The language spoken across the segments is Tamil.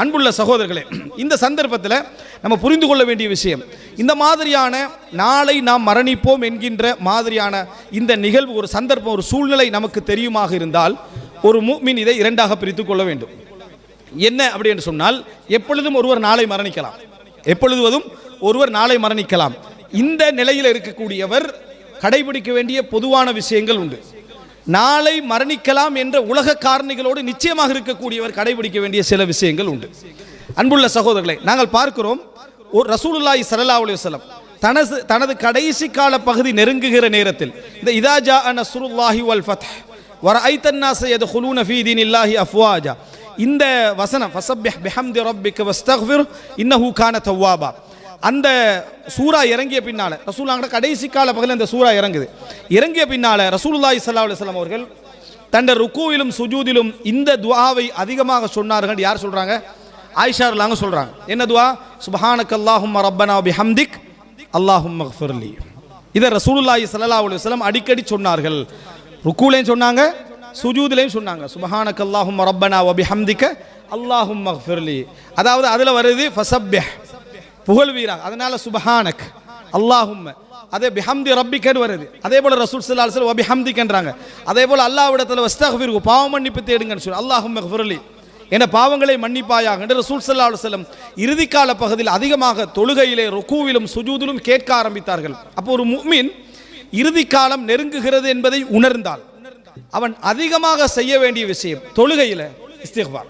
அன்புள்ள சகோதரர்களே இந்த சந்தர்ப்பத்தில் நம்ம புரிந்து கொள்ள வேண்டிய விஷயம் இந்த மாதிரியான நாளை நாம் மரணிப்போம் என்கின்ற மாதிரியான இந்த நிகழ்வு ஒரு சந்தர்ப்பம் ஒரு சூழ்நிலை நமக்கு தெரியுமாக இருந்தால் ஒரு மூமின் இதை இரண்டாக பிரித்து கொள்ள வேண்டும். என்ன அப்படி என்று சொன்னால் எப்பொழுதும் ஒருவர் நாளை மரணிக்கலாம். எப்பொழுதுவதும் ஒருவர் நாளை மரணிக்கலாம். இந்த நிலையில் இருக்கக்கூடியவர் கடைபிடிக்க வேண்டிய பொதுவான விஷயங்கள் உண்டு. நாளை மரணிக்கலாம் என்ற உலக காரணிகளோடு நிச்சயமாக இருக்கக்கூடியவர் கடைபிடிக்க வேண்டிய சில விஷயங்கள் உண்டு. அன்புள்ள சகோதரர்களை நாங்கள் பார்க்கிறோம் ஒரு ரசூலுல்லாய் சல்லா அலுவலம் தனது தனது கடைசி கால பகுதி நெருங்குகிற நேரத்தில் இந்த இதாஜா நசுருல்லாஹி வல் ஃபத் வர ஐத்தன்னாச எது ஹுலூன ஃபீதீன் இல்லாஹி அஃப்வாஜா இந்த வசனம் ஃபசப்பிஹ் பிஹம்தி ரப்பிக்க வஸ்தக்ஃபிர் இன்னஹு கான தவ்வாபா அந்த சூரா இறங்கிய பின்னால ரசூலாங்கட கடைசி கால பகலில் அந்த சூரா இறங்குது. இறங்கிய பின்னால ரசூலுல்லாஹி சல்லா அலைஹி அவர்கள் தண்ட ருக்குவிலும் சுஜூதிலும் இந்த துவாவை அதிகமாக சொன்னார்கள் யார் சொல்கிறாங்க ஆயிஷா சொல்கிறாங்க என்ன துவா சுபஹானக் அல்லாஹும் ரப்பனா பிஹம்திக் அல்லாஹும் மஃபர்லி இதை ரசூலுல்லாஹி சல்லா அலுவலம் அடிக்கடி சொன்னார்கள். ருக்குலையும் சொன்னாங்க சுஜூதிலையும் சொன்னாங்க. சுபஹானக் அல்லாஹும் ரப்பனா வ பிஹம்திக அல்லாஹும்ம அதாவது அதில் வருது ஃபஸப்பிஹ் புகழ்வீராக. அதனால சுபஹானக். அல்லாஹும்ம. அதே பிஹம்தி ரப்பிக்கன்னு வருது. அதே போல ரசூல் ஸல்லல்லாஹு அலைஹி வஸல்லம் அதே போல அல்லாஹ்விடத்தில் வஸ்தக்ஃபிரு பாவம் மன்னிப்பு தேடுங்கன்னு சொல்லி அல்லாஹும் ஃபிர்லி என பாவங்களை மன்னிப்பாயாக. என்று ரசூல் ஸல்லல்லாஹு அலைஹி இறுதிக்கால பகுதியில் அதிகமாக தொழுகையிலே ருக்கூவிலும் சுஜூதிலும் கேட்க ஆரம்பித்தார்கள். அப்போ ஒரு முஃமின் இறுதிக்காலம் நெருங்குகிறது என்பதை உணர்ந்தால் அவன் அதிகமாக செய்ய வேண்டிய விஷயம் தொழுகையில் இஸ்திஃபார்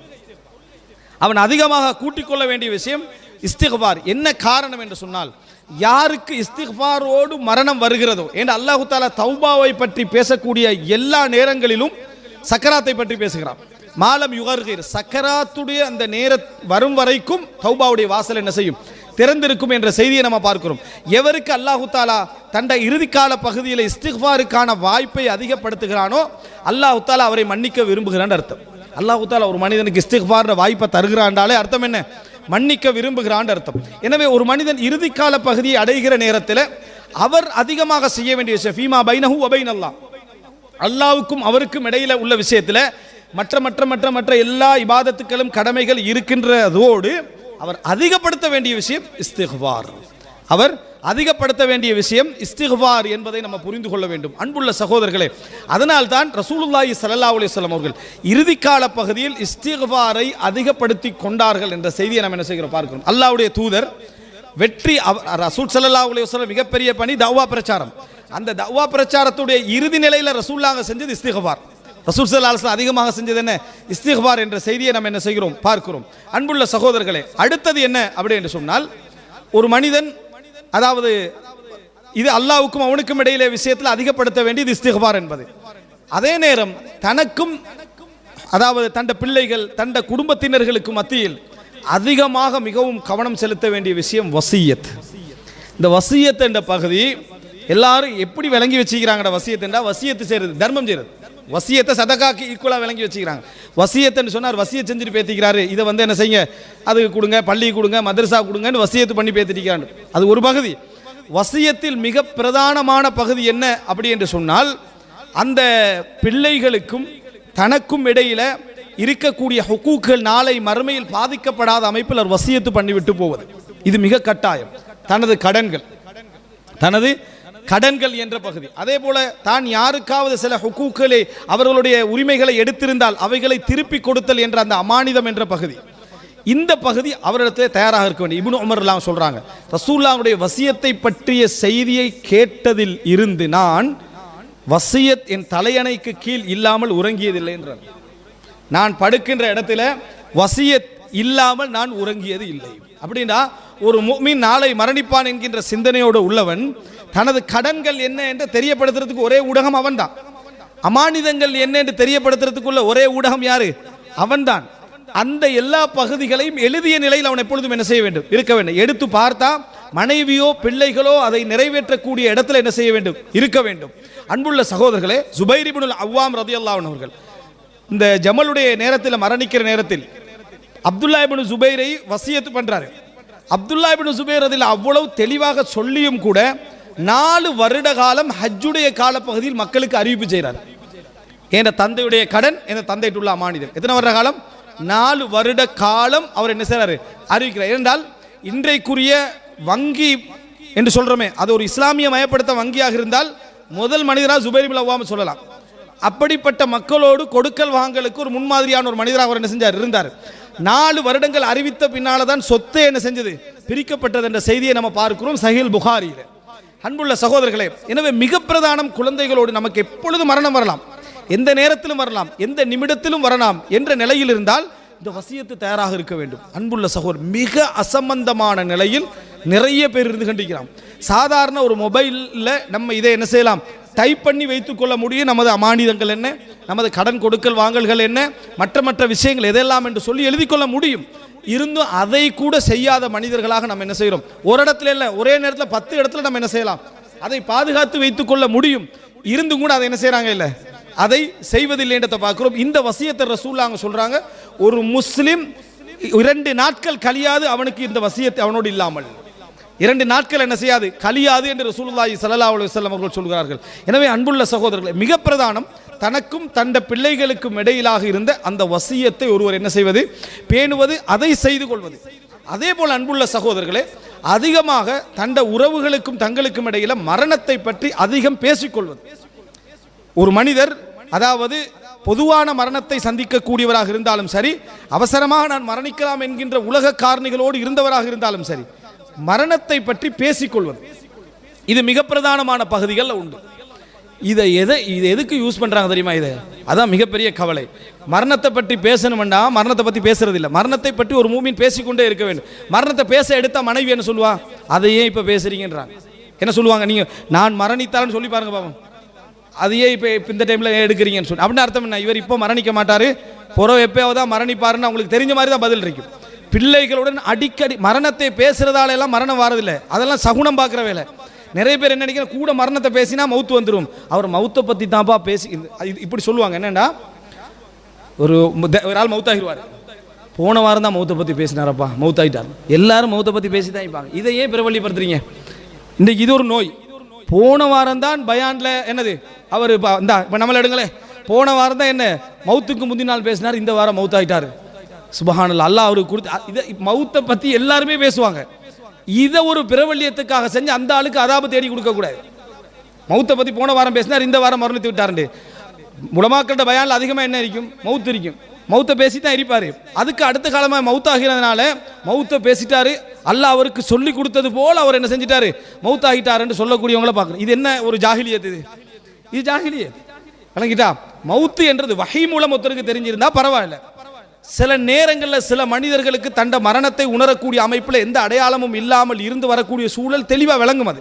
அவன் அதிகமாக கூட்டிக் கொள்ள வேண்டிய விஷயம் இஸ்திஃபார் என்ன காரணம் என்று சொன்னால் யாருக்கு இஸ்திஃபாரோடு மரணம் வருகிறதோ என்று அல்லாஹு தாலா தௌபாவை பற்றி பேசக்கூடிய எல்லா நேரங்களிலும் சக்கராத்தை பற்றி பேசுகிறான். மாலம் யுகர்கீர். சக்கராத்துடைய அந்த நேர வரும் வரைக்கும் தௌபாவுடைய வாசல் என்ன செய்யும்? திறந்திருக்கும் என்ற செய்தியை நம்ம பார்க்கிறோம். எவருக்கு அல்லாஹு தாலா தண்ட இறுதிக்கால பகுதியில் இஸ்திஃபாருக்கான வாய்ப்பை அதிகப்படுத்துகிறானோ அல்லாஹு தாலா அவரை மன்னிக்க விரும்புகிறான் அர்த்தம். அல்லாஹு தாலா ஒரு மனிதனுக்கு இஸ்திஃபார்ன்ற வாய்ப்பை தருகிறான்டாலே அர்த்தம் என்ன? மன்னிக்க விரும்புகிறான் அர்த்தம். எனவே ஒரு மனிதன் இறுதிக்கால பகுதியை அடைகிற நேரத்தில் அவர் அதிகமாக செய்ய வேண்டிய விஷயம் ஃபீமா பைனஹு அபைன் அல்லாஹ் அல்லாவுக்கும் அவருக்கும் இடையில உள்ள விஷயத்தில் மற்ற மற்ற மற்ற மற்ற எல்லா இபாதத்துக்களும் கடமைகள் இருக்கின்றதோடு அவர் அதிகப்படுத்த வேண்டிய விஷயம் இஸ்திக்பார் அவர் அதிகப்படுத்த வேண்டிய விஷயம் இஸ்திக்பார் என்பதை நம்ம புரிந்து கொள்ள வேண்டும். அன்புள்ள சகோதரர்களே அதனால் தான் ரசூலுல்லாஹி சல்லா அலிஸ்லாம் அவர்கள் இறுதிக்கால பகுதியில் இஸ்திக்பாரை அதிகப்படுத்தி கொண்டார்கள் என்ற செய்தியை நம்ம என்ன செய்கிறோம்? பார்க்கிறோம். அல்லாவுடைய தூதர் வெற்றி ரசூல் சல்லா அலிஸ்லாம் மிகப்பெரிய பணி தவ்வா பிரச்சாரம். அந்த தவ்வா பிரச்சாரத்துடைய இறுதி நிலையில் ரசூல்லாக செஞ்சது இஸ்திக்பார் ரசூல் சல்லா அலுவலம் அதிகமாக செஞ்சது என்ன? இஸ்திக்பார் என்ற செய்தியை நம்ம என்ன செய்கிறோம்? பார்க்கிறோம். அன்புள்ள சகோதரர்களே அடுத்தது என்ன? அப்படி என்று சொன்னால் ஒரு மனிதன் அதாவது இது அல்லாவுக்கும் அவனுக்கும் இடையிலே விஷயத்தில் அதிகப்படுத்த வேண்டியது இஸ்திக்பார் என்பது. அதே நேரம் தனக்கும் அதாவது தண்ட பிள்ளைகள் தண்ட குடும்பத்தினர்களுக்கு மத்தியில் அதிகமாக மிகவும் கவனம் செலுத்த வேண்டிய விஷயம் வசியத். இந்த வசியத் என்ற பகுதி எல்லாரும் எப்படி விளங்கி வச்சுக்கிறாங்கடா வசியத் வசியத்து செய்கிறது தர்மம் செய்கிறது வசியத்தை சதகாக்கு ஈக்குவலாக விளங்கி வச்சுக்கிறாங்க. வசியத்தைன்னு சொன்னார் வசியை செஞ்சுட்டு பேத்திக்கிறாரு. இதை வந்து என்ன செய்யுங்க? அதுக்கு கொடுங்க பள்ளி கொடுங்க மதரசா கொடுங்கன்னு வசியத்து பண்ணி பேத்திருக்கிறாங்க. அது ஒரு பகுதி. வசியத்தில் மிக பிரதானமான பகுதி என்ன அப்படி என்று சொன்னால் அந்த பிள்ளைகளுக்கும் தனக்கும் இடையில இருக்கக்கூடிய ஹுக்கூக்கள் நாளை மறுமையில் பாதிக்கப்படாத அமைப்பில் அவர் வசியத்து பண்ணிவிட்டு போவது. இது மிக கட்டாயம். தனது கடன்கள். தனது கடன்கள் என்ற பகுதி. அதே போல தான் யாருக்காவது சில ஹுக்கூக்களை அவர்களுடைய உரிமைகளை எடுத்திருந்தால் அவைகளை திருப்பி கொடுத்தல் என்ற அந்த அமானிதம் என்ற பகுதி. இந்த பகுதி அவரிடத்தில் தயாராக இருக்க வேண்டும். இப்னு உமர்லாம் சொல்றாங்க ரசூல்லாவுடைய வசியத்தை பற்றிய செய்தியை கேட்டதில் இருந்து நான் வசியத் என் தலையணைக்கு கீழ் இல்லாமல் உறங்கியதில்லை என்றார். நான் படுக்கின்ற இடத்துல வசியத் இல்லாமல் நான் உறங்கியது இல்லை. அப்படின்னா ஒரு மீன் நாளை மரணிப்பான் என்கின்ற சிந்தனையோடு உள்ளவன் தனது கடன்கள் என்ன என்று தெரியப்படுத்துறதுக்கு ஒரே ஊடகம் அவன்தான். அமானிதங்கள் என்ன என்று தெரியப்படுத்துறதுக்குள்ள ஒரே ஊடகம் யாரு? அவன்தான். அந்த எல்லா பகுதிகளையும் எழுதிய நிலையில் அவன் எப்பொழுதும் என்ன செய்ய வேண்டும்? இருக்க வேண்டும். எடுத்து பார்த்தா மனைவியோ பிள்ளைகளோ அதை நிறைவேற்றக்கூடிய இடத்துல என்ன செய்ய வேண்டும்? இருக்க வேண்டும். அன்புள்ள சகோதரர்களே சுபைரிபுனுல் அவ்வாம் ரதியல்லாஹு அவர்கள் இந்த ஜமலுடைய நேரத்தில் மரணிக்கிற நேரத்தில் அப்துல்லா இபின் சுபைரை வசியத்து பண்ணுறாரு அப்துல்லா இபின் சுபைர் அதில் அவ்வளவு தெளிவாக சொல்லியும் கூட நாலு வருட காலம் ஹஜ்ஜுடைய காலப்பகுதியில் மக்களுக்கு அறிவிப்பு செய்கிறார் என் தந்தையுடைய கடன் என் தந்தைட்டுள்ள அமானிதம் எத்தனை வருட காலம்? நாலு வருட காலம் அவர் என்ன செய்கிறாரு அறிவிக்கிறார். ஏனென்றால் இன்றைக்குரிய வங்கி என்று சொல்கிறோமே அது ஒரு இஸ்லாமிய மயப்படுத்த வங்கியாக இருந்தால் முதல் மனிதராக சுபேரி பின் சொல்லலாம். அப்படிப்பட்ட மக்களோடு கொடுக்கல் வாங்கலுக்கு ஒரு முன்மாதிரியான ஒரு மனிதராக அவர் என்ன செஞ்சார்? இருந்தார். நாலு வருடங்கள் அறிவித்த பின்னால தான் சொத்தே என்ன செஞ்சது? பிரிக்கப்பட்டது என்ற செய்தியை நம்ம பார்க்கிறோம் சஹில் புகாரியில். அன்புள்ள சகோதரர்களே எனவே மிக பிரதானம் குழந்தைகளோடு நமக்கு எப்பொழுது மரணம் வரலாம்? எந்த நேரத்திலும் வரலாம் எந்த நிமிடத்திலும் வரலாம் என்ற நிலையில் இருந்தால் இந்த வசியத்து தயாராக இருக்க வேண்டும். அன்புள்ள சகோதரர் மிக அசம்பந்தமான நிலையில் நிறைய பேர் இருந்து கண்டிக்கிறான். சாதாரண ஒரு மொபைலில் நம்ம இதை என்ன செய்யலாம்? டைப் பண்ணி வைத்துக்கொள்ள முடியும். நமது அமானிதங்கள் என்ன? நமது கடன் கொடுக்கல் வாங்கல்கள் என்ன? மற்ற மற்ற விஷயங்கள் எதெல்லாம் என்று சொல்லி எழுதி கொள்ள முடியும். இருந்தும் அதை கூட செய்யாத மனிதர்களாக நம்ம என்ன செய்கிறோம்? ஒரு இடத்துல இல்லை ஒரே நேரத்தில் பத்து இடத்துல நம்ம என்ன செய்யலாம்? அதை பாதுகாத்து வைத்துக் கொள்ள முடியும். இருந்தும் கூட அதை என்ன செய்கிறாங்க இல்லை? அதை செய்வதில்லைன்றதை பார்க்குறோம். இந்த வசியத்தை ரசூல்லாங்க சொல்கிறாங்க ஒரு முஸ்லீம் இரண்டு நாட்கள் கழியாது அவனுக்கு இந்த வசியத்தை அவனோடு இல்லாமல். இரண்டு நாட்கள் என்ன செய்யாது? கலியாது என்று ரசூலுல்லாஹி சல்லா அலைஹி அவர்கள் சொல்கிறார்கள். எனவே அன்புள்ள சகோதரர்களை மிக பிரதானம் தனக்கும் தந்த பிள்ளைகளுக்கும் இடையிலாக இருந்த அந்த வசியத்தை ஒருவர் என்ன செய்வது? பேணுவது அதை செய்து கொள்வது. அதே போல் அன்புள்ள சகோதரர்களே அதிகமாக தண்ட உறவுகளுக்கும் தங்களுக்கும் இடையில மரணத்தை பற்றி அதிகம் பேசிக்கொள்வது. ஒரு மனிதர் அதாவது பொதுவான மரணத்தை சந்திக்கக்கூடியவராக இருந்தாலும் சரி அவசரமாக நான் மரணிக்கலாம் என்கின்ற உலக காரணிகளோடு இருந்தவராக இருந்தாலும் சரி மரணத்தை பற்றி பேசிக்கொள்வது. இது மிக பிரதானமான பகுதிகளில் உண்டு. இதை எதை இது எதுக்கு யூஸ் பண்ணுறாங்க தெரியுமா இதை? அதான் மிகப்பெரிய கவலை. மரணத்தை பற்றி பேசணும்னா மரணத்தை பற்றி பேசுறது இல்லை மரணத்தை பற்றி ஒரு மூமின் பேசிக்கொண்டே இருக்க வேண்டும். மரணத்தை பேச எடுத்தால் மனைவி என்ன சொல்லுவா? அதையே இப்போ பேசுறீங்கன்றாங்க? என்ன சொல்லுவாங்க? நீங்கள் நான் மரணித்தாலும் சொல்லி பாருங்க பாவம். அதையே இப்போ இப்போ இந்த டைமில் எடுக்கிறீங்கன்னு சொல்லி. அப்படின்னு அர்த்தம் என்ன? இவர் இப்போ மரணிக்க மாட்டார். புறம் எப்பயாவது தான் மரணிப்பாருன்னு அவங்களுக்கு தெரிஞ்ச மாதிரி தான் பதில் இருக்கும் பிள்ளைகளுடன் அடிக்கடி மரணத்தை பேசுறதால எல்லாம் மரணம் வரதில்லை. அதெல்லாம் சகுனம் பார்க்குற வேலை. நிறைய பேர் என்ன நினைக்கிற கூட மரணத்தை பேசினா மவுத்து வந்துடும் அவர் மவுத்தை பற்றி தான்ப்பா பேசி இது- இப்படி சொல்லுவாங்க. என்னன்னா ஒரு ஒரு ஆள் மவுத்தாகிடுவார் போன வாரம் தான் மௌத்தை பற்றி பேசினாரப்பா மௌத்தாயிட்டார் எல்லாரும் மௌத்தை பற்றி பேசி தான் இருப்பாங்க. இதை ஏன் பிரபலிப்படுத்துறீங்க இன்றைக்கு இது ஒரு நோய். போன வாரம் தான் பயான்ல என்னது அவர் இப்போ இந்தா இப்போ நம்மள எடுங்களேன். போன வாரம் தான் என்ன மௌத்துக்கு முந்தின நாள் பேசினார் இந்த வாரம் மௌத்தாயிட்டார் சுபஹானல் அல்லாஹ் அவருக்கு கொடுத்து இதை மௌத்தை பற்றி எல்லாருமே பேசுவாங்க. இதை ஒரு பிரபல்யத்துக்காக செஞ்சு அந்த ஆளுக்கு அதாபு தேடி கொடுக்கக்கூடாது மௌத்தை பற்றி போன வாரம் பேசினார் இந்த வாரம் மரணித்து விட்டாருண்டு. முடமாக்கிட்ட பயானில் அதிகமாக என்ன இருக்கும் மவுத்து இருக்கும் மௌத்தை பேசி தான் இருப்பார். அதுக்கு அடுத்த காலமாக மவுத்தாகிறதுனால மௌத்தை பேசிட்டாரு. அல்லாஹ் அவருக்கு சொல்லி கொடுத்தது போல் அவர் என்ன செஞ்சிட்டாரு? மவுத்தாகிட்டாருன்னு சொல்லக்கூடியவங்கள பார்க்குறோம் இது என்ன ஒரு ஜாகிலியத்து இது? இது ஜாகிலியத். விளங்கிட்டா? மௌத்து என்றது வகை மூலம் ஒருத்தருக்கு தெரிஞ்சிருந்தா பரவாயில்ல. சில நேரங்களில் சில மனிதர்களுக்கு தண்ட மரணத்தை உணரக்கூடிய அமைப்பில் எந்த அடையாளமும் இல்லாமல் இருந்து வரக்கூடிய சூழல் தெளிவாக விளங்கும் அது.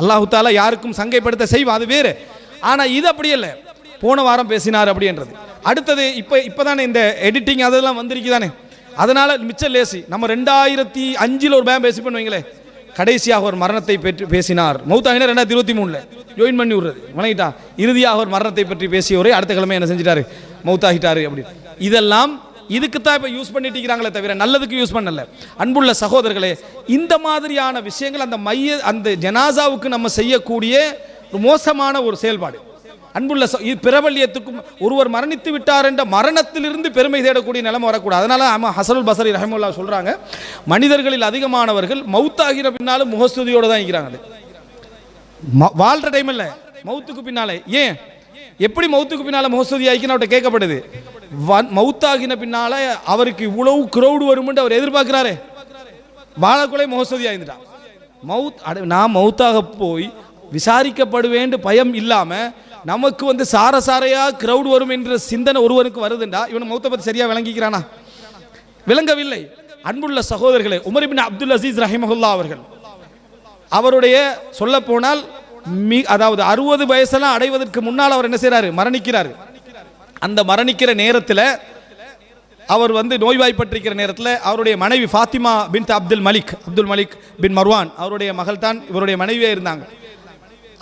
அல்லாஹு தாலா யாருக்கும் சங்கைப்படுத்த செய்வோம் அது வேறு. ஆனால் இது அப்படி இல்லை. போன வாரம் பேசினார் அப்படின்றது. அடுத்தது இப்போ இப்போ தானே இந்த எடிட்டிங் அதெல்லாம் வந்திருக்குதானே? அதனால் மிச்சம் லேசி நம்ம ரெண்டாயிரத்தி அஞ்சில் ஒரு பேம் பேசி பண்ணுவீங்களே கடைசியாக ஒரு மரணத்தை பற்றி பேசினார். மௌத்தாகினா ரெண்டாயிரத்தி இருபத்தி மூணில். ஜாயின் பண்ணி விடுறது. வணங்கிட்டா இறுதியாக ஒரு மரணத்தை பற்றி பேசியவரே அடுத்த கிழமை என்ன செஞ்சிட்டாரு? மௌத்தாகிட்டாரு அப்படி இதெல்லாம் இதுக்கு தான் இப்போ யூஸ் பண்ணிட்டு இருக்கிறாங்களே தவிர நல்லதுக்கு யூஸ் பண்ணல. அன்புள்ள சகோதரர்களே இந்த மாதிரியான விஷயங்கள் அந்த மைய அந்த ஜனாசாவுக்கு நம்ம செய்யக்கூடிய ஒரு மோசமான ஒரு செயல்பாடு. அன்புள்ள பிரபல்யத்துக்கும் ஒருவர் மரணித்து விட்டார் என்ற மரணத்திலிருந்து பெருமை தேடக்கூடிய நிலைமை வரக்கூடாது. அதனால ஆமா ஹசனுல் பசரி ரஹமுல்லா சொல்றாங்க மனிதர்களில் அதிகமானவர்கள் மவுத்தாகிற பின்னாலும் முகஸ்துதியோடு தான் இருக்கிறாங்க ம- வாழ்ற டைம் இல்ல மௌத்துக்கு பின்னாலே. ஏன்? எப்படி மௌத்துக்கு பின்னால முகஸ்துதி ஆகிக்கணும் அவர்கிட்ட கேட்கப்படுது. வன் மௌத்தாகின பின்னால அவருக்கு இவ்வளவு க்ரௌடு வரும்னு அவர் எதிர்பார்க்கிறாரே. வாழக்குலை முகஸ்துதி ஆயிருந்துட்டான் மவுத் அட நான் மௌத்தாக போய் விசாரிக்கப்படுவேண்டு பயம் இல்லாமல் நமக்கு வந்து சார சாரையா க்ரௌடு வரும் என்ற சிந்தனை ஒருவனுக்கு வருதுண்டா இவன் மௌத்தை பத்தி சரியா விளங்கிக்கிறானா? விளங்கவில்லை. அன்புள்ள சகோதரர்களே உமரிபின் அப்துல் அசீஸ் ரஹிமஹுல்லா அவர்கள். அவருடைய சொல்ல போனால் மீ அதாவது அறுபது வயசெல்லாம் அடைவதற்கு முன்னால் அவர் என்ன செய்கிறாரு மரணிக்கிறார். அந்த மரணிக்கிற நேரத்தில் அவர் வந்து நோய்வாய்ப்பட்டிருக்கிற நேரத்தில் அவருடைய மனைவி ஃபாத்திமா பின் அப்துல் மலிக் அப்துல் மலிக் பின் மர்வான் அவருடைய மகள் தான் இவருடைய மனைவியாக இருந்தாங்க.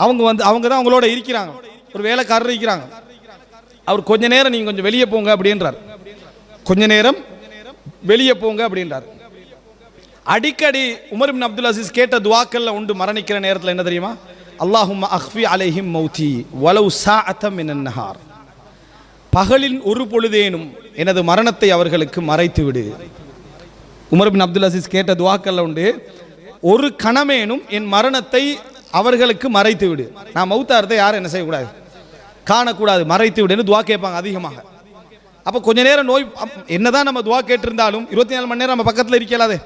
அவங்க வந்து அவங்க தான் அவங்களோட இருக்கிறாங்க. ஒரு வேலைக்காரர் இருக்கிறாங்க. அவர் கொஞ்ச நேரம் நீங்கள் கொஞ்சம் வெளியே போங்க அப்படின்றார். கொஞ்ச நேரம் வெளியே போங்க அப்படின்றார். அடிக்கடி உமர் பின் அப்துல் அசீஸ் கேட்ட துவாக்கல்ல உண்டு மரணிக்கிற நேரத்தில் என்ன தெரியுமா? அல்லாஹும் அஹ்ஃபி அலைஹிம் மௌதி வலவு சா அத்தம் நஹார். பகலின் ஒரு பொழுதேனும் எனது மரணத்தை அவர்களுக்கு மறைத்து விடு உமர்பின் அப்துல் அசீஸ் கேட்ட துவாக்கல்ல உண்டு ஒரு கணமேனும் என் மரணத்தை அவர்களுக்கு மறைத்து விடு நான் மௌத்தாரத்தை யாரும் என்ன செய்யக்கூடாது? காணக்கூடாது மறைத்து விடுன்னு துவா கேட்பாங்க அதிகமாக. அப்போ கொஞ்ச நேரம் நோய் அப்- என்னதான் நம்ம துவா கேட்டிருந்தாலும் இருபத்தி நாலு மணி நேரம் நம்ம பக்கத்தில் இருக்கலாதே.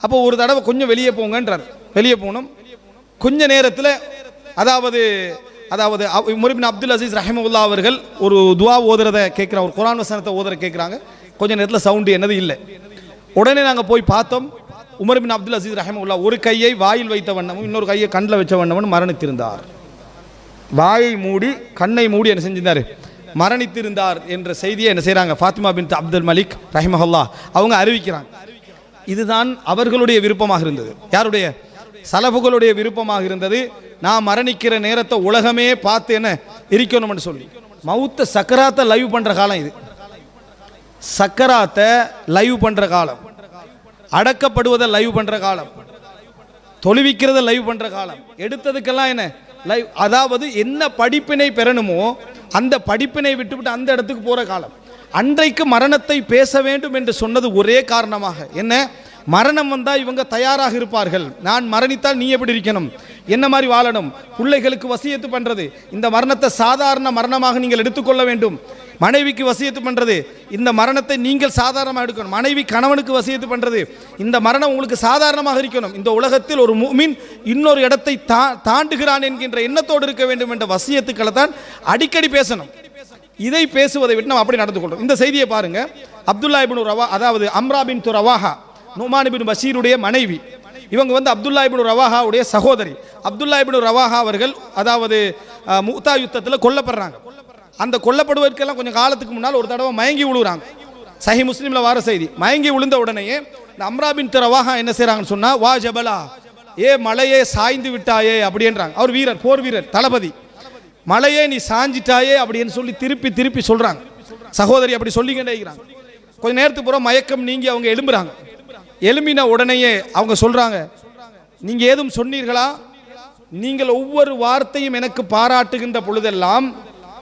அப்போ ஒரு தடவை கொஞ்சம் வெளியே போங்கன்றார். வெளியே போனோம் கொஞ்ச நேரத்தில் அதாவது அதாவது முரிபின் அப்துல் அசீஸ் ரஹிமவுல்லா அவர்கள் ஒரு துவா ஓதுறத கேட்குறாங்க ஒரு குரான் வசனத்தை ஓதுற கேட்குறாங்க. கொஞ்ச நேரத்தில் சவுண்டு என்னது இல்லை. உடனே நாங்கள் போய் பார்த்தோம். உமர்பின் அப்துல் அசீஸ் ரஹமுல்லா ஒரு கையை வாயில் வைத்த வண்ணமும் இன்னொரு கையை கண்ணில் வச்ச வண்ணமும் மரணித்திருந்தார். வாயை மூடி கண்ணை மூடி என்ன செஞ்சிருந்தார்? மரணித்திருந்தார் என்ற செய்தியை என்ன செய்கிறாங்க ஃபாத்திமா பின் அப்துல் மலிக் ரஹிமஹல்லா அவங்க அறிவிக்கிறாங்க. இதுதான் அவர்களுடைய விருப்பமாக இருந்தது. யாருடைய? சலபுகளுடைய விருப்பமாக இருந்தது. நான் மரணிக்கிற நேரத்தை உலகமே பார்த்து என்ன இருக்கணும்னு சொல்லி. மவுத்த சக்கராத்தை லைவ் பண்ற காலம் இது. சக்கராத்தை லைவ் பண்ற காலம். அடக்கப்படுவதை லைவ் பண்ற காலம். தொழுவிக்கிறத லைவ் பண்ற காலம். எடுத்ததுக்கெல்லாம் என்ன? லைவ் அதாவது என்ன படிப்பினை பெறணுமோ அந்த படிப்பினை விட்டுவிட்டு அந்த இடத்துக்கு போகிற காலம். அன்றைக்கு மரணத்தை பேச வேண்டும் என்று சொன்னது ஒரே காரணமாக. என்ன? மரணம் வந்தால் இவங்க தயாராக இருப்பார்கள். நான் மரணித்தால் நீ எப்படி இருக்கணும்? என்ன மாதிரி வாழணும்? பிள்ளைகளுக்கு வசியத்து பண்ணுறது இந்த மரணத்தை சாதாரண மரணமாக நீங்கள் எடுத்துக்கொள்ள வேண்டும். மனைவிக்கு வசியத்து பண்ணுறது இந்த மரணத்தை நீங்கள் சாதாரணமாக எடுக்கணும். மனைவி கணவனுக்கு வசியத்து பண்ணுறது இந்த மரணம் உங்களுக்கு சாதாரணமாக இருக்கணும். இந்த உலகத்தில் ஒரு மீன் இன்னொரு இடத்தை தா தாண்டுகிறான் என்கின்ற எண்ணத்தோடு இருக்க வேண்டும் என்ற வசியத்துக்களை தான் அடிக்கடி பேசணும். இதை பேசுவதை விட்டு நம்ம அப்படி நடந்து கொள்றோம். இந்த செய்தியை பாருங்க. அப்துல்லா இப்னு ரவா அதாவது அம்ராபின் துரவாஹா து நுமான் பின் பஷீருடைய மனைவி. இவங்க வந்து அப்துல்லா இபின் ரவாஹாவுடைய சகோதரி. அப்துல்லா இபின் ரவாஹா அவர்கள் அதாவது மூத்தா முக்தா யுத்தத்தில் கொல்லப்படுறாங்க. அந்த கொல்லப்படுவதற்கெல்லாம் கொஞ்சம் காலத்துக்கு முன்னால் ஒரு தடவை மயங்கி விழுகிறாங்க சஹி முஸ்லீமில் வார செய்தி. மயங்கி விழுந்த உடனேயே இந்த அம்ராபின் திரவாகா து ரவாஹா என்ன செய்கிறாங்கன்னு சொன்னால் வா ஜபலா ஏ மலையே சாய்ந்து விட்டாயே அப்படின்றாங்க. அவர் வீரர் போர் வீரர் தளபதி. மலையே நீ சாஞ்சிட்டாயே அப்படின்னு சொல்லி திருப்பி திருப்பி சொல்கிறாங்க சகோதரி அப்படி சொல்லிக்கிட்டே இருக்கிறாங்க. கொஞ்ச நேரத்துக்கு பூரா மயக்கம் நீங்கி அவங்க எழும்புறாங்க. எழும்பின உடனேயே அவங்க சொல்றாங்க நீங்க ஏதும் சொன்னீர்களா? நீங்கள் ஒவ்வொரு வார்த்தையும் எனக்கு பாராட்டுகின்ற பொழுதெல்லாம்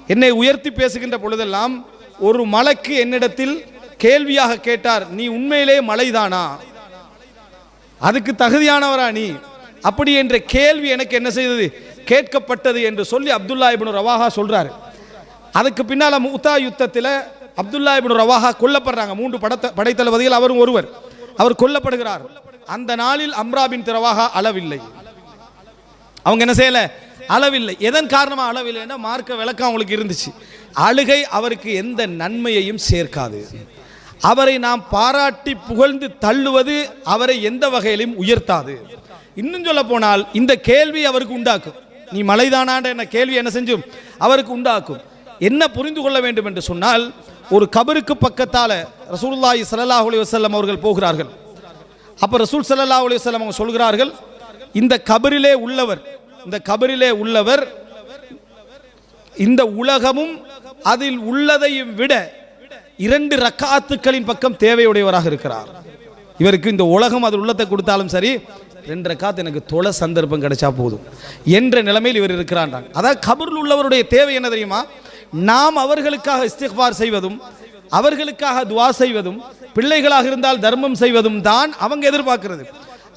என்னை உயர்த்தி பேசுகின்ற பொழுதெல்லாம் ஒரு மலைக்கு என்னிடத்தில் கேள்வியாக கேட்டார் நீ உண்மையிலே மலைதானா? அதுக்கு தகுதியானவரா நீ? அப்படி என்ற கேள்வி எனக்கு என்ன செய்தது? கேட்கப்பட்டது என்று சொல்லி அப்துல்லா இபின் ரவாஹா சொல்றாரு. அதுக்கு பின்னால் முத்தா யுத்தத்தில் அப்துல்லா இபின் ரவாஹா கொல்லப்படுறாங்க. மூன்று படத்த படைத்தளபதிகள் அவரும் ஒருவர். அவர் கொல்லப்படுகிறார். அந்த நாளில் அம்ராபின் திரவாக அளவில்லை. அவங்க என்ன செய்யல? அளவில்லை. எதன் காரணமாக அளவில்லைன்னா மார்க்க விளக்கம் அவங்களுக்கு இருந்துச்சு. அழுகை அவருக்கு எந்த நன்மையையும் சேர்க்காது. அவரை நாம் பாராட்டி புகழ்ந்து தள்ளுவது அவரை எந்த வகையிலும் உயர்த்தாது. இன்னும் சொல்ல போனால் இந்த கேள்வி அவருக்கு உண்டாக்கும். நீ மலைதானான்ற என்ன கேள்வி என்ன செஞ்சும்? அவருக்கு உண்டாக்கும். என்ன புரிந்து கொள்ள வேண்டும் என்று சொன்னால் ஒரு கபருக்கு பக்கத்தால் ரசூல்லாய் சல்லா அலி வசல்லம் அவர்கள் போகிறார்கள். அப்போ ரசூல் சல்லா அலி வஸல்லம் அவங்க சொல்கிறார்கள் இந்த கபரிலே உள்ளவர் இந்த கபரிலே உள்ளவர் இந்த உலகமும் அதில் உள்ளதையும் விட இரண்டு ரக்காத்துக்களின் பக்கம் தேவையுடையவராக இருக்கிறார். இவருக்கு இந்த உலகம் அதில் உள்ளத்தை கொடுத்தாலும் சரி ரெண்டு ரக்காத் எனக்கு தொலை சந்தர்ப்பம் கிடைச்சா போதும் என்ற நிலைமையில் இவர் இருக்கிறான் அதாவது கபரில் உள்ளவருடைய தேவை என்ன தெரியுமா? நாம் அவர்களுக்காக இஸ்திஃபார் செய்வதும் அவர்களுக்காக துவா செய்வதும் பிள்ளைகளாக இருந்தால் தர்மம் செய்வதும் தான் அவங்க எதிர்பார்க்கிறது.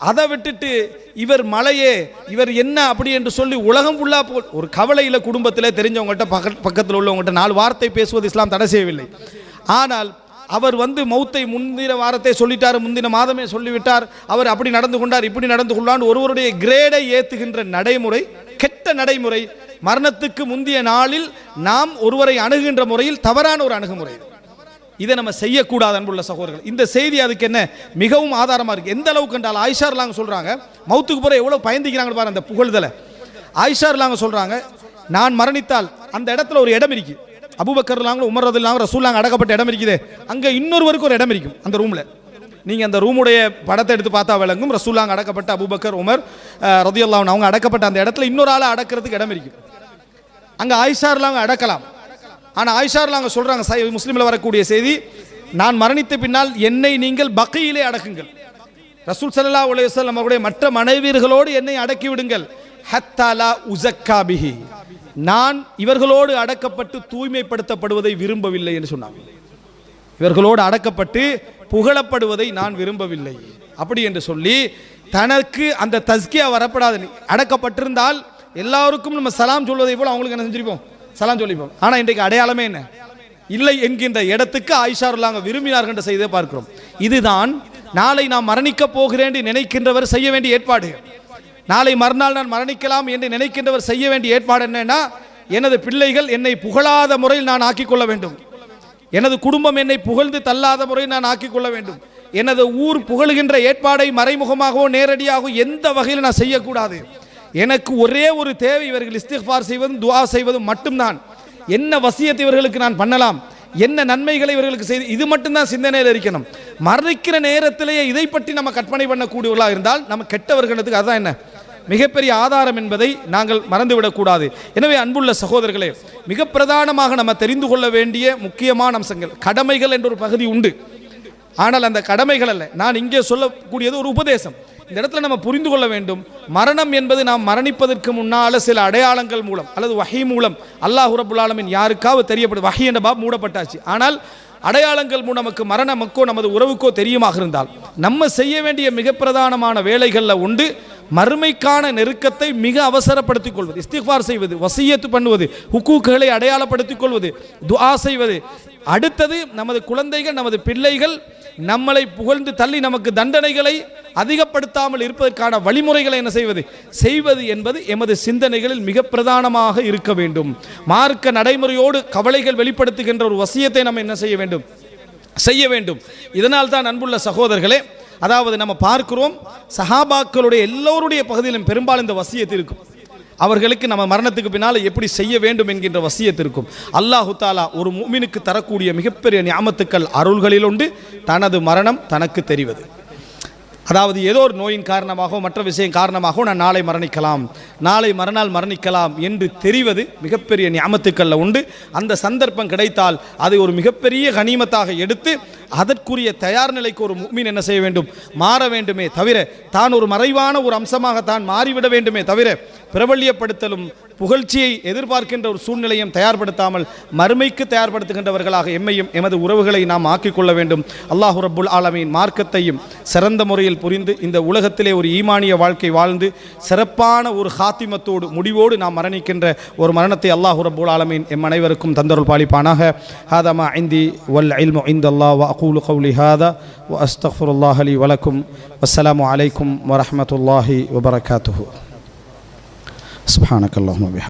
அதை விட்டுட்டு இவர் மலையே இவர் என்ன அப்படி என்று சொல்லி உலகம் ஃபுல்லாக போ ஒரு கவலையில் குடும்பத்தில் தெரிஞ்சவங்கள்ட்ட பக்க பக்கத்தில் உள்ளவங்கள்ட்ட நாலு வார்த்தை பேசுவது இஸ்லாம் தடை செய்யவில்லை. ஆனால் அவர் வந்து மௌத்தை முந்தின வாரத்தை சொல்லிட்டார் முந்தின மாதமே சொல்லிவிட்டார் அவர் அப்படி நடந்து கொண்டார் இப்படி நடந்து கொண்டான்னு ஒருவருடைய கிரேடை ஏற்றுகின்ற நடைமுறை கெட்ட நடைமுறை மரணத்துக்கு முந்தைய நாளில் நாம் ஒருவரை அணுகுகின்ற முறையில் தவறான ஒரு அணுகுமுறை. இதை நம்ம செய்யக்கூடாது அன்புள்ள சகோதரர்கள். இந்த செய்தி அதுக்கு என்ன? மிகவும் ஆதாரமாக இருக்குது எந்த அளவுக்கு என்றால் ஆயிஷார்லாங்க சொல்கிறாங்க மௌத்துக்கு போற எவ்வளோ பயந்துக்கிறாங்கன்னு பாரு அந்த புகழ்தலை. ஆயிஷார்லாங்க சொல்கிறாங்க நான் மரணித்தால் அந்த இடத்துல ஒரு இடம் இருக்குது அபுபக்கர் அபுபக்கர்லாங்க உமர் ரதுல்லாங்க ரசூல்லாங்க அடக்கப்பட்ட இடம் இருக்குது. அங்கே இன்னொருவருக்கு ஒரு இடம் இருக்கும் அந்த ரூமில். நீங்கள் அந்த ரூமுடைய படத்தை எடுத்து பார்த்தா விளங்கும். ரசூல்லாங்க அடக்கப்பட்ட அபுபக்கர் உமர் ரதியுல்லாவன் அவங்க அடக்கப்பட்ட அந்த இடத்துல இன்னொரு ஆளை அடக்கிறதுக்கு இடம் இருக்கும் அங்கே ஆயிஷாரில் அவங்க அடக்கலாம். ஆனால் ஆயிஷாரில் அவங்க சொல்கிறாங்க முஸ்லீமில் வரக்கூடிய செய்தி நான் மரணித்த பின்னால் என்னை நீங்கள் பக்கையிலே அடக்குங்கள். ரசூல் சல்லா அலைஹி அவருடைய மற்ற மனைவியர்களோடு என்னை அடக்கி விடுங்கள். ஹத்தாலா உசக்காபிஹி நான் இவர்களோடு அடக்கப்பட்டு தூய்மைப்படுத்தப்படுவதை விரும்பவில்லை என்று சொன்னாங்க. இவர்களோடு அடக்கப்பட்டு புகழப்படுவதை நான் விரும்பவில்லை. அப்படி என்று சொல்லி தனக்கு அந்த தஸ்கியா வரப்படாது. அடக்கப்பட்டிருந்தால் எல்லாருக்கும் நம்ம சலாம் சொல்வதை போல் அவங்களுக்கு என்ன செஞ்சிருப்போம்? சலாம் சொல்லிப்போம். ஆனால் இன்றைக்கு அடையாளமே என்ன? இல்லை என்கின்ற இடத்துக்கு ஆயிஷாருல்லாங்க விரும்பினார்கள் என்ற செய்தியை பார்க்கிறோம். இதுதான் நாளை நான் மரணிக்கப் போகிறேன் என்று நினைக்கின்றவர் செய்ய வேண்டிய ஏற்பாடு. நாளை மறுநாள் நான் மரணிக்கலாம் என்று நினைக்கின்றவர் செய்ய வேண்டிய ஏற்பாடு என்னன்னா எனது பிள்ளைகள் என்னை புகழாத முறையில் நான் ஆக்கிக்கொள்ள வேண்டும். எனது குடும்பம் என்னை புகழ்ந்து தள்ளாத முறையில் நான் ஆக்கிக் கொள்ள வேண்டும். எனது ஊர் புகழுகின்ற ஏற்பாடை மறைமுகமாகவோ நேரடியாகவோ எந்த வகையில் நான் செய்யக்கூடாது. எனக்கு ஒரே ஒரு தேவை இவர்கள் இஸ்திஃபார் செய்வதும் துவா செய்வதும் மட்டும்தான். என்ன வசியத்தை இவர்களுக்கு நான் பண்ணலாம்? என்ன நன்மைகளை இவர்களுக்கு செய்து இது மட்டும்தான் சிந்தனையில் இருக்கணும். மறைக்கிற நேரத்திலேயே இதை பற்றி நம்ம கற்பனை பண்ணக்கூடியவர்களாக இருந்தால் நம்ம கெட்டவர்களுக்கு அதுதான் என்ன? மிகப்பெரிய ஆதாரம் என்பதை நாங்கள் மறந்துவிடக்கூடாது. எனவே அன்புள்ள சகோதரர்களே மிக பிரதானமாக நம்ம தெரிந்து கொள்ள வேண்டிய முக்கியமான அம்சங்கள் கடமைகள் என்ற ஒரு பகுதி உண்டு. ஆனால் அந்த கடமைகள் அல்ல. நான் இங்கே சொல்லக்கூடியது ஒரு உபதேசம். இந்த இடத்துல நம்ம புரிந்து கொள்ள வேண்டும். மரணம் என்பது நாம் மரணிப்பதற்கு முன்னால சில அடையாளங்கள் மூலம் அல்லது வகை மூலம் அல்லாஹ் உரபுல்லாலமின் யாருக்காவது தெரியப்படும் வகை என்ற பாப் மூடப்பட்டாச்சு. ஆனால் அடையாளங்கள் மூலம் நமக்கு மரணமுக்கோ நமது உறவுக்கோ தெரியுமாக இருந்தால் நம்ம செய்ய வேண்டிய மிக பிரதானமான வேலைகளில் உண்டு மறுமைக்கான நெருக்கத்தை மிக அவசரப்படுத்திக் கொள்வது இஸ்திஃபார் செய்வது வசியத்து பண்ணுவது ஹுக்கூக்குகளை அடையாளப்படுத்திக் கொள்வது துஆ செய்வது. அடுத்தது நமது குழந்தைகள் நமது பிள்ளைகள் நம்மளை புகழ்ந்து தள்ளி நமக்கு தண்டனைகளை அதிகப்படுத்தாமல் இருப்பதற்கான வழிமுறைகளை என்ன செய்வது? செய்வது என்பது எமது சிந்தனைகளில் மிக பிரதானமாக இருக்க வேண்டும். மார்க்க நடைமுறையோடு கவலைகள் வெளிப்படுத்துகின்ற ஒரு வசியத்தை நம்ம என்ன செய்ய வேண்டும்? செய்ய வேண்டும். இதனால் தான் அன்புள்ள சகோதரர்களே அதாவது நம்ம பார்க்கிறோம் சஹாபாக்களுடைய எல்லோருடைய பகுதியிலும் பெரும்பாலும் இந்த வசியத்து இருக்கும். அவர்களுக்கு நம்ம மரணத்துக்கு பின்னால் எப்படி செய்ய வேண்டும் என்கின்ற வசியத்து இருக்கும். அல்லாஹு தாலா ஒரு மூமினுக்கு தரக்கூடிய மிகப்பெரிய ஞாபத்துக்கள் அருள்களில் உண்டு. தனது மரணம் தனக்கு தெரிவது. அதாவது ஏதோ ஒரு நோயின் காரணமாகவோ மற்ற விஷயம் காரணமாகவோ நான் நாளை மரணிக்கலாம். நாளை மறுநாள் மரணிக்கலாம் என்று தெரிவது மிகப்பெரிய ஞாபத்துக்களில் உண்டு. அந்த சந்தர்ப்பம் கிடைத்தால் அதை ஒரு மிகப்பெரிய கனிமத்தாக எடுத்து அதற்குரிய தயார் நிலைக்கு ஒரு மீன் என்ன செய்ய வேண்டும்? மாற வேண்டுமே தவிர தான் ஒரு மறைவான ஒரு அம்சமாக தான் மாறிவிட வேண்டுமே தவிர பிரபல்யப்படுத்தலும் புகழ்ச்சியை எதிர்பார்க்கின்ற ஒரு சூழ்நிலையும் தயார்படுத்தாமல் மறுமைக்கு தயார்படுத்துகின்றவர்களாக எம்மையும் எமது உறவுகளை நாம் ஆக்கிக்கொள்ள வேண்டும். அல்லாஹு ரபுல் ஆலமின் மார்க்கத்தையும் சிறந்த முறையில் புரிந்து இந்த உலகத்திலே ஒரு ஈமானிய வாழ்க்கை வாழ்ந்து சிறப்பான ஒரு ஹாத்திமத்தோடு முடிவோடு நாம் மரணிக்கின்ற ஒரு மரணத்தை அல்லாஹு ரப்புல் ஆலமீன் எம் அனைவருக்கும் தந்தருள் பாலிப்பானாக ஹாதமா ஐந்தி வல் இல்மு இந்த அல்லா வ அகூலு கவுலி ஹாதா வ அஸ்தஃபுல்லாஹ் அலி வலக்கும் வஸ்ஸலாமு அலைக்கும் வரஹமத்துல்லாஹி வபரகாத்துஹு سبحانك اللهم وبحمدك